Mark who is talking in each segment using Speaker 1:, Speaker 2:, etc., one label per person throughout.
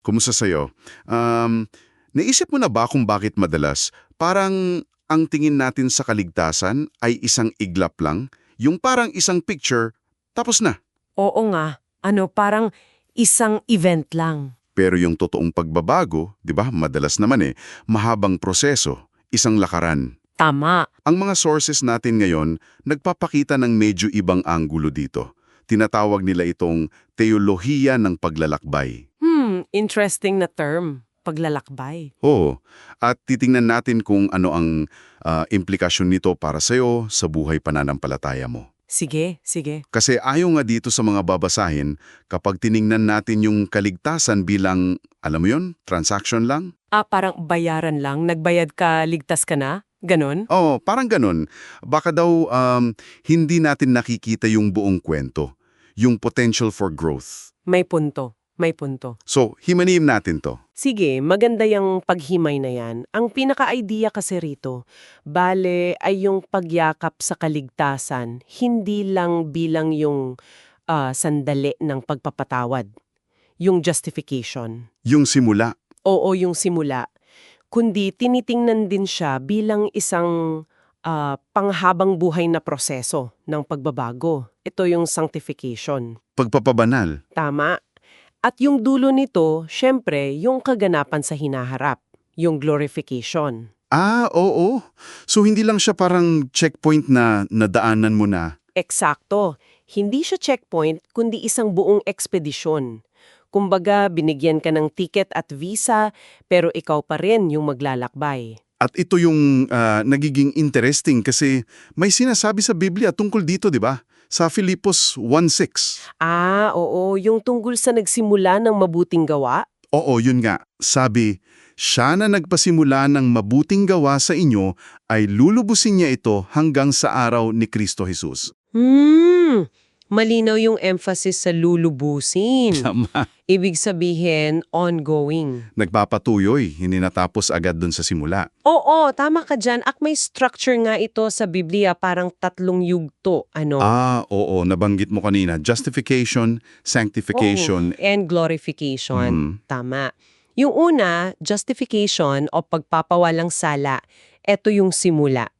Speaker 1: Kumusta sa'yo? Um, naisip mo na ba kung bakit madalas parang ang tingin natin sa kaligtasan ay isang iglap lang? Yung parang isang picture, tapos na.
Speaker 2: Oo nga. Ano, parang isang event lang.
Speaker 1: Pero yung totoong pagbabago, di ba, madalas naman eh, mahabang proseso, isang lakaran.
Speaker 2: Tama.
Speaker 1: Ang mga sources natin ngayon nagpapakita ng medyo ibang anggulo dito. Tinatawag nila itong teolohiya ng paglalakbay.
Speaker 2: Interesting na term. Paglalakbay.
Speaker 1: Oo, at titingnan natin kung ano ang ah, implikasyon nito para sa'yo sa buhay pananampalataya mo.
Speaker 2: Sige, sige.
Speaker 1: Kasi ayaw nga dito sa mga babasahin kapag tiningnan natin yung kaligtasan bilang, alam mo yun, transaction lang?
Speaker 2: Ah, parang bayaran lang. Nagbayad ka, ligtas ka na? Ganon?
Speaker 1: Oo, parang ganun. Baka daw um, hindi natin nakikita yung buong kwento, yung potential for growth.
Speaker 2: May punto. May punto.
Speaker 1: So, himanim natin to.
Speaker 2: Sige, maganda yung paghimay na yan. Ang pinaka-idea kasi rito, bale ay yung pagyakap sa kaligtasan, hindi lang bilang yung ah, sandali ng pagpapatawad. Yung justification.
Speaker 1: Yung simula.
Speaker 2: Oo, yung simula. Kundi tinitingnan din siya bilang isang ah, panghabang buhay na proseso ng pagbabago. Ito yung sanctification.
Speaker 1: Pagpapabanal.
Speaker 2: Tama. At yung dulo nito, syempre, yung kaganapan sa hinaharap, yung glorification.
Speaker 1: Ah, oo. So, hindi lang siya parang checkpoint na nadaanan mo na.
Speaker 2: Eksakto. Hindi siya checkpoint, kundi isang buong ekspedisyon. Kumbaga, binigyan ka ng ticket at visa, pero ikaw pa rin yung maglalakbay.
Speaker 1: At ito yung ah, nagiging interesting kasi may sinasabi sa Biblia tungkol dito, di ba? Sa Filipos 1.6.
Speaker 2: Ah, oo, yung tungkol sa nagsimula ng mabuting gawa?
Speaker 1: Oo, yun nga. Sabi, siya na nagpasimula ng mabuting gawa sa inyo ay lulubusin niya ito hanggang sa araw ni Kristo Jesus.
Speaker 2: Hmm, malinaw yung emphasis sa lulubusin.
Speaker 1: Tama.
Speaker 2: Ibig sabihin, ongoing.
Speaker 1: Nagpapatuyoy, hindi natapos agad dun sa simula.
Speaker 2: Oo, tama ka dyan. Ak may structure nga ito sa Biblia, parang tatlong yugto. Ano?
Speaker 1: Ah, oo, nabanggit mo kanina. Justification, sanctification.
Speaker 2: Oo, and glorification.
Speaker 1: Mm.
Speaker 2: Tama. Yung una, justification o pagpapawalang sala, ito yung simula.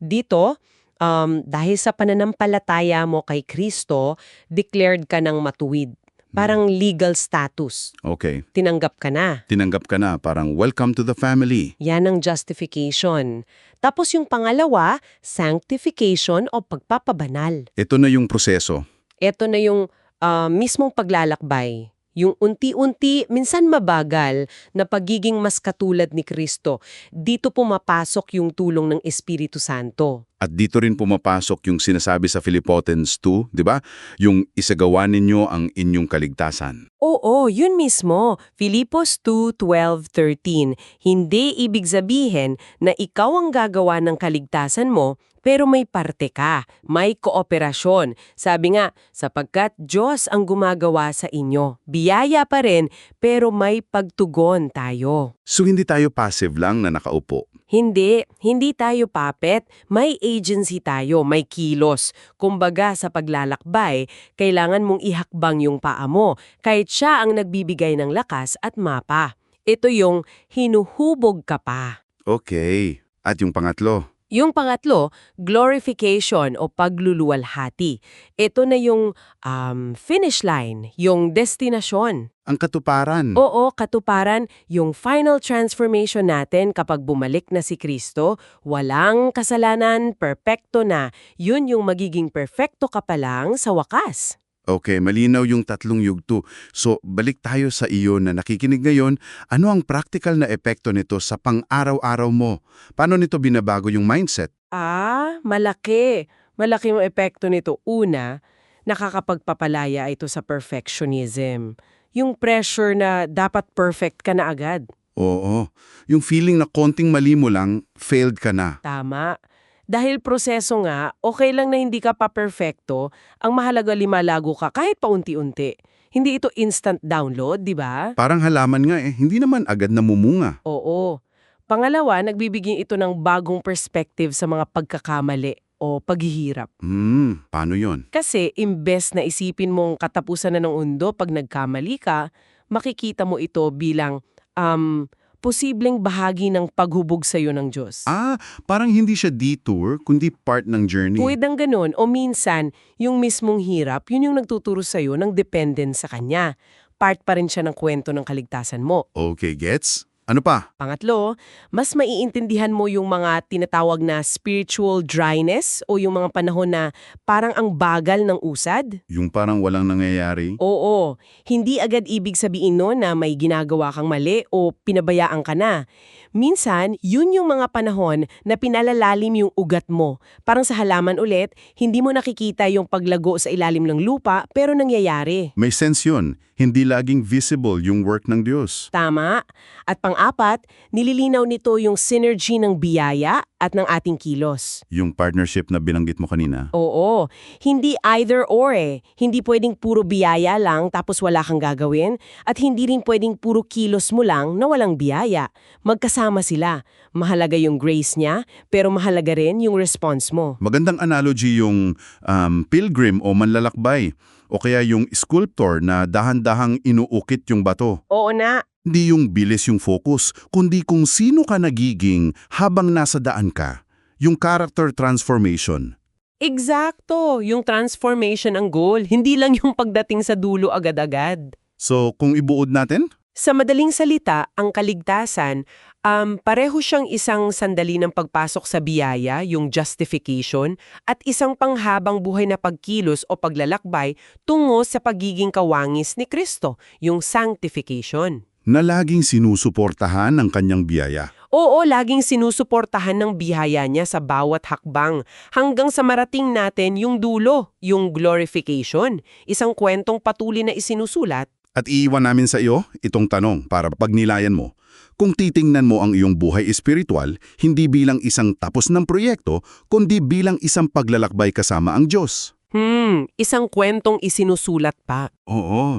Speaker 2: Dito, um, dahil sa pananampalataya mo kay Kristo, declared ka ng matuwid. Parang legal status.
Speaker 1: Okay,
Speaker 2: Tinanggap ka na.
Speaker 1: tinanggap ka na, parang welcome to the family.
Speaker 2: Yan ang justification. Tapos yung pangalawa, sanctification o pagpapabanal.
Speaker 1: Ito na yung proseso.
Speaker 2: Ito na yung ah, mismong paglalakbay. Yung unti-unti, minsan mabagal, na pagiging mas katulad ni Kristo. Dito pumapasok yung tulong ng Espiritu Santo.
Speaker 1: At dito rin pumapasok yung sinasabi sa Philippotens 2, di ba? Yung isagawa ninyo ang inyong kaligtasan.
Speaker 2: Oo, yun mismo. Filipos 2.12.13. Hindi ibig sabihin na ikaw ang gagawa ng kaligtasan mo, pero may parte ka, may kooperasyon. Sabi nga, sapagkat Diyos ang gumagawa sa inyo. Biyaya pa rin, pero may pagtugon tayo.
Speaker 1: So hindi tayo passive lang na nakaupo.
Speaker 2: Hindi, hindi tayo puppet. May agency tayo, may kilos. Kumbaga sa paglalakbay, kailangan mong ihakbang yung paa mo, kahit siya ang nagbibigay ng lakas at mapa. Ito yung hinuhubog ka pa.
Speaker 1: Okay. At yung pangatlo,
Speaker 2: Yung pangatlo, glorification o pagluluwalhati. Ito na yung um, finish line, yung destinasyon.
Speaker 1: Ang katuparan.
Speaker 2: Oo, katuparan, yung final transformation natin kapag bumalik na si Kristo, walang kasalanan, perpekto na, yun yung magiging perpekto ka pa lang sa wakas.
Speaker 1: Okay, malinaw yung tatlong yugto. So, balik tayo sa iyo na nakikinig ngayon. Ano ang practical na epekto nito sa pang-araw-araw mo? Paano nito binabago yung mindset?
Speaker 2: Ah, malaki. Malaki yung epekto nito. Una, nakakapagpapalaya ito sa perfectionism. Yung pressure na dapat perfect ka na agad.
Speaker 1: Oo, yung feeling na konting mali mo lang, failed ka na.
Speaker 2: Tama. Dahil proseso nga, okay lang na hindi ka pa perfecto, ang mahalaga limalago ka kahit paunti-unti. Hindi ito instant download, di ba?
Speaker 1: Parang halaman nga eh, hindi naman agad namumunga.
Speaker 2: Oo. Pangalawa, nagbibigay ito ng bagong perspective sa mga pagkakamali o paghihirap.
Speaker 1: Hmm, paano yon?
Speaker 2: Kasi imbes na isipin mong katapusan na ng undo pag nagkamali ka, makikita mo ito bilang um, posibleng bahagi ng paghubog sa iyo ng Diyos.
Speaker 1: Ah, parang hindi siya detour, kundi part ng journey.
Speaker 2: Pwedeng ganun. O minsan, yung mismong hirap, yun yung nagtuturo sa iyo ng dependence sa Kanya. Part pa rin siya ng kwento ng kaligtasan mo.
Speaker 1: Okay, gets? Ano pa?
Speaker 2: Pangatlo, mas maiintindihan mo yung mga tinatawag na spiritual dryness o yung mga panahon na parang ang bagal ng usad.
Speaker 1: Yung parang walang nangyayari?
Speaker 2: Oo, hindi agad ibig sabihin no na may ginagawa kang mali o pinabayaan ka na. Minsan, yun yung mga panahon na pinalalalim yung ugat mo. Parang sa halaman ulit, hindi mo nakikita yung paglago sa ilalim ng lupa pero nangyayari.
Speaker 1: May sense yun. Hindi laging visible yung work ng Diyos.
Speaker 2: Tama. At pang-apat, nililinaw nito yung synergy ng biyaya at ng ating kilos.
Speaker 1: Yung partnership na binanggit mo kanina.
Speaker 2: Oo, hindi either or eh. Hindi pwedeng puro biyaya lang tapos wala kang gagawin at hindi rin pwedeng puro kilos mo lang na walang biyaya. Magkasama sila. Mahalaga yung grace niya pero mahalaga rin yung response mo.
Speaker 1: Magandang analogy yung um, pilgrim o manlalakbay o kaya yung sculptor na dahan-dahang inuukit yung bato.
Speaker 2: Oo na,
Speaker 1: Hindi yung bilis yung focus, kundi kung sino ka nagiging habang nasa daan ka. Yung character transformation.
Speaker 2: eksakto. Yung transformation ang goal, hindi lang yung pagdating sa dulo agad-agad.
Speaker 1: So, kung ibuod natin,
Speaker 2: Sa madaling salita, ang kaligtasan, um, pareho siyang isang sandali ng pagpasok sa biyaya, yung justification, at isang panghabang buhay na pagkilos o paglalakbay tungo sa pagiging kawangis ni Kristo, yung sanctification.
Speaker 1: Na laging sinusuportahan ng kanyang biyaya.
Speaker 2: Oo, laging sinusuportahan ng biyaya niya sa bawat hakbang hanggang sa marating natin yung dulo, yung glorification, isang kwentong patuloy na isinusulat
Speaker 1: At iiwan namin sa iyo itong tanong para pagnilayan mo. Kung titingnan mo ang iyong buhay espiritual, hindi bilang isang tapos ng proyekto, kundi bilang isang paglalakbay kasama ang Diyos.
Speaker 2: Hmm, isang kwentong isinusulat pa.
Speaker 1: Oo.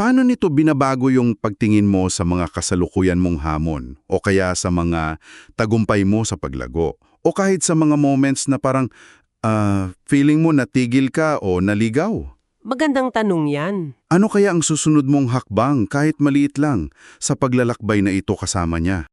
Speaker 1: Paano nito binabago yung pagtingin mo sa mga kasalukuyan mong hamon o kaya sa mga tagumpay mo sa paglago o kahit sa mga moments na parang ah, feeling mo natigil ka o naligaw?
Speaker 2: Magandang tanong yan.
Speaker 1: Ano kaya ang susunod mong hakbang kahit maliit lang sa paglalakbay na ito kasama niya?